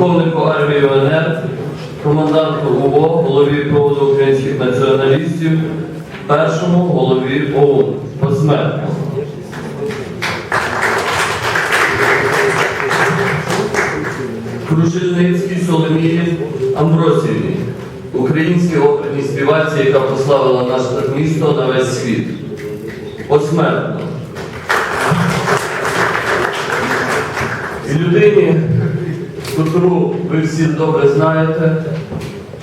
полковнику армії УНР, команданту УВО, голові проводу українських націоналістів, першому голові ОУН посмертно. Крушельницькій Соломії Амбросівні, українській оперній співаці, яка прославила наше місто на весь світ. Посмертно. І людині, котру ви всі добре знаєте,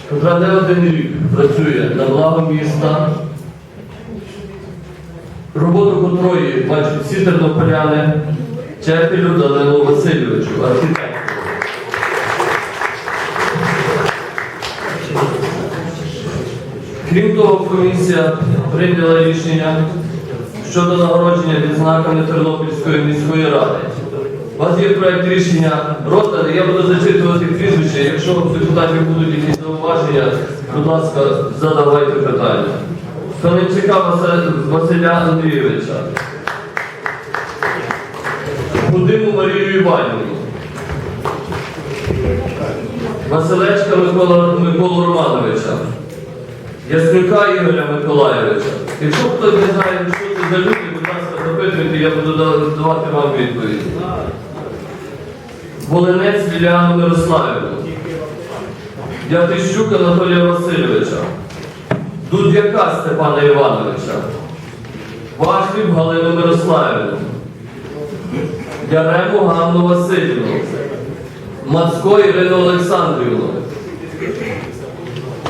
котра не один рік працює на благо міста, роботу котрої бачать всі тернополяни, Чепелю Данилу Васильовичу, архітектору. Крім того, комісія прийняла рішення щодо нагородження відзнаками Тернопільської міської ради. У вас є проєкт рішення розданий, я буду зачитувати прізвище. Якщо у депутатів будуть якісь зауваження, будь ласка, задавайте питання. Калинчака Василя Андрійовича. Гудиму Марію Іванівну. Василечка Микола, Миколу Романовича. Яснюка Ігоря Миколаєвича. Якщо хтось не знає, що це за люди, будь ласка, запитуйте, я буду давати вам відповідь. Волинець Ліліану Мирославівну. Ятищук Анатолія Васильовича. Дудяка Степана Івановича. Вашлів Галину Мирославівну. Ярему Ганну Васильівну. Мацко Ірину Олександрівну.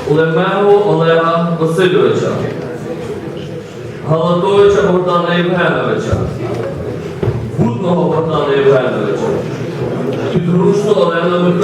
Лемегу Олега Васильовича, Галатовича Богдана Євгеновича, Будного Богдана Євгеновича, Підручну Олену Михайловичу.